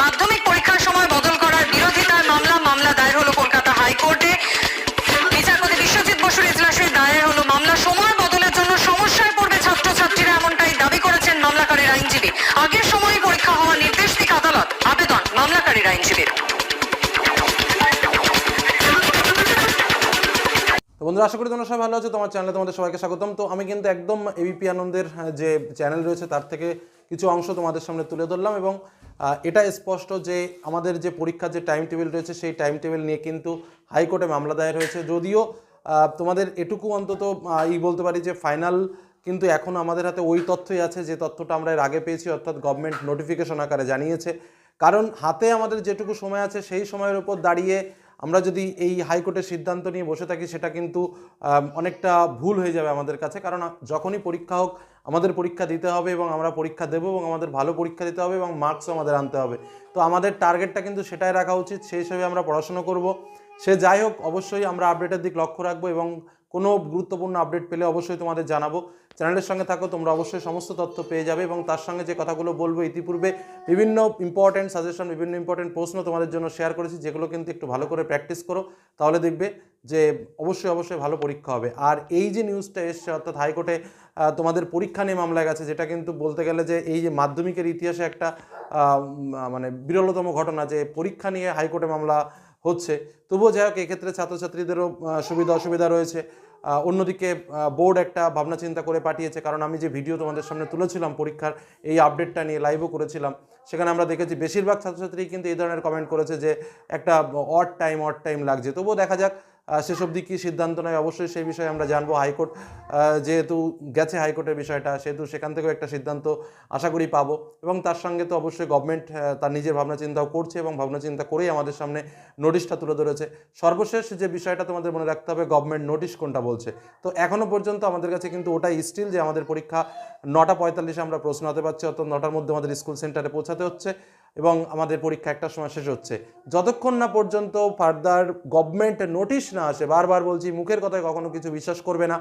মাধ্যমিক পরীক্ষার সময় বদল করার বিরোধিতায় মামলা মামলা দায়ের হলো কলকাতা হাইকোর্টে। বিচারপতি বিশ্বজিৎ বসুর ইজলাসে দায়ের হলো মামলা। সময় বদলের জন্য সমস্যায় পড়বে ছাত্রছাত্রীরা, এমনটাই দাবি করেছেন মামলাকারীর আইনজীবী। আগের সময় পরীক্ষা হওয়ার নির্দেশ দিক আদালত। আবেদন মামলাকারীর আইনজীবীর। বন্ধুরা, আশা করি তোমরা সবাই ভালো আছো। তোমার চ্যানেলে তোমাদের সবাইকে স্বাগতম। তো আমি কিন্তু একদম এবিপি আনন্দের যে চ্যানেল রয়েছে, তার থেকে কিছু অংশ তোমাদের সামনে তুলে ধরলাম এবং এটা স্পষ্ট যে আমাদের যে পরীক্ষার যে টাইম টেবিল রয়েছে, সেই টাইম টেবিল নিয়ে কিন্তু হাইকোর্টে মামলা দায়ের হয়েছে। যদিও তোমাদের এটুকু অন্তত ই বলতে পারি যে ফাইনাল কিন্তু এখন আমাদের হাতে ওই তথ্যই আছে, যে তথ্যটা আমরা এর আগে পেয়েছি, অর্থাৎ গভর্নমেন্ট নোটিফিকেশন আকারে জানিয়েছে। কারণ হাতে আমাদের যেটুকু সময় আছে, সেই সময়ের উপর দাঁড়িয়ে আমরা যদি এই হাইকোর্টের সিদ্ধান্ত নিয়ে বসে থাকি, সেটা কিন্তু অনেকটা ভুল হয়ে যাবে আমাদের কাছে। কারণ যখনই পরীক্ষা হোক, আমাদের পরীক্ষা দিতে হবে এবং আমরা পরীক্ষা দেবো এবং আমাদের ভালো পরীক্ষা দিতে হবে এবং মার্কসও আমাদের আনতে হবে। তো আমাদের টার্গেটটা কিন্তু সেটাই রাখা উচিত। সেই হিসেবে আমরা পড়াশুনো করব। সে যাই হোক, অবশ্যই আমরা আপডেটের দিক লক্ষ্য রাখব এবং কোনো গুরুত্বপূর্ণ আপডেট পেলে অবশ্যই তোমাদের জানাব। চ্যানেলের সঙ্গে থাকো, তোমরা অবশ্যই সমস্ত তথ্য পেয়ে যাবে এবং তার সঙ্গে যে কথাগুলো বলব ইতিপূর্বে বিভিন্ন ইম্পর্টেন্ট সাজেশন বিভিন্ন ইম্পর্টেন্ট প্রশ্ন তোমাদের জন্য শেয়ার করেছি, যেগুলো কিন্তু একটু ভালো করে প্র্যাকটিস করো। তাহলে দেখবে যে অবশ্যই অবশ্যই ভালো পরীক্ষা হবে। আর এই যে নিউজটা এসছে, অর্থাৎ হাইকোর্টে তোমাদের পরীক্ষা নিয়ে মামলা গেছে, যেটা কিন্তু বলতে গেলে যে এই যে মাধ্যমিকের ইতিহাসে একটা মানে বিরলতম ঘটনা যে পরীক্ষা নিয়ে হাইকোর্টে মামলা হচ্ছে। তবুও যাই হোক, এক্ষেত্রে ছাত্রছাত্রীদেরও সুবিধা অসুবিধা রয়েছে। অন্যদিকে বোর্ড একটা ভাবনা চিন্তা করে পাঠিয়েছে, কারণ আমি যে ভিডিও তোমাদের সামনে তুলেছিলাম পরীক্ষার, এই আপডেটটা নিয়ে লাইভও করেছিলাম, সেখানে আমরা দেখেছি বেশিরভাগ ছাত্রছাত্রী কিন্তু এই ধরনের কমেন্ট করেছে যে, একটা অট টাইম অট টাইম লাগছে। তবুও দেখা যাক শেষ অবধি কী সিদ্ধান্ত নেয়? অবশ্যই সেই বিষয়ে আমরা জানব। হাইকোর্ট যেহেতু গেছে হাইকোর্টের বিষয়টা, সেহেতু সেখান থেকেও একটা সিদ্ধান্ত আশা করি পাবো। এবং তার সঙ্গে তো অবশ্যই গভর্নমেন্ট তার নিজের ভাবনা চিন্তাও করছে এবং ভাবনা চিন্তা করেই আমাদের সামনে নোটিশটা তুলে ধরেছে। সর্বশেষ যে বিষয়টা তোমাদের মনে রাখতে হবে গভর্নমেন্ট নোটিশ কোনটা বলছে? তো এখনও পর্যন্ত আমাদের কাছে কিন্তু ওটাই স্টিল যে আমাদের পরীক্ষা নটা পঁয়তাল্লিশে আমরা প্রশ্ন হতে পারছি অর্থাৎ নটার মধ্যে আমাদের স্কুল সেন্টারে পৌঁছাতে হচ্ছে। এবং আমাদের পরীক্ষা একটা সময় শেষ হচ্ছে। যতক্ষণ না পর্যন্ত ফার্দার গভর্নমেন্ট নোটিশ না আসে, বারবার বলছি, মুখের কথায় কখনো কিছু বিশ্বাস করবে না।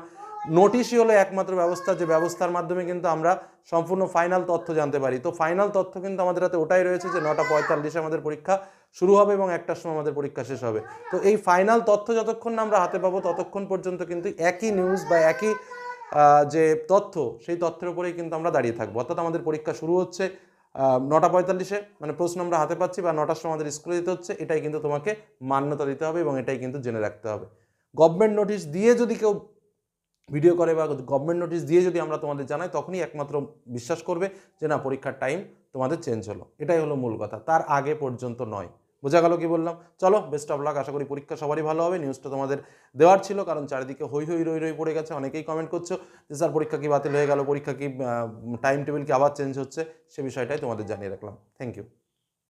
নোটিশই হলো একমাত্র ব্যবস্থা, যে ব্যবস্থার মাধ্যমে কিন্তু আমরা সম্পূর্ণ ফাইনাল তথ্য জানতে পারি। তো ফাইনাল তথ্য কিন্তু আমাদের হাতে ওটাই রয়েছে যে নটা পঁয়তাল্লিশে আমাদের পরীক্ষা শুরু হবে এবং একটার সময় আমাদের পরীক্ষা শেষ হবে। তো এই ফাইনাল তথ্য যতক্ষণ না আমরা হাতে পাবো, ততক্ষণ পর্যন্ত কিন্তু একই নিউজ বা একই যে তথ্য, সেই তথ্যের উপরেই কিন্তু আমরা দাঁড়িয়ে থাকব। অর্থাৎ আমাদের পরীক্ষা শুরু হচ্ছে নটা পঁয়তাল্লিশে মানে প্রশ্ন আমরা হাতে পাচ্ছি বা নটার সময় আমাদের স্কুলে দিতে হচ্ছে, এটাই কিন্তু তোমাকে মান্যতা দিতে হবে এবং এটাই কিন্তু জেনে রাখতে হবে। গভর্নমেন্ট নোটিশ দিয়ে যদি কেউ ভিডিও করে বা গভর্নমেন্ট নোটিশ দিয়ে যদি আমরা তোমাদের জানাই, তখনই একমাত্র বিশ্বাস করবে যে না, পরীক্ষার টাইম তোমাদের চেঞ্জ হলো। এটাই হলো মূল কথা। তার আগে পর্যন্ত নয়। বোঝা গেল কি বললাম? চলো বেস্ট অফ লাক আশা করি পরীক্ষা সবারই ভালো হবে। নিউজটা তোমাদের দেওয়ার ছিল, কারণ চারিদিকে হই হই রই রই পড়ে গেছে, অনেকেই কমেন্ট করছ যে স্যার পরীক্ষা কি বাতিল হয়ে গেল? পরীক্ষা কি টাইম টেবিল কি আবার চেঞ্জ হচ্ছে? সে বিষয়টাই তোমাদের জানিয়ে রাখলাম। Thank you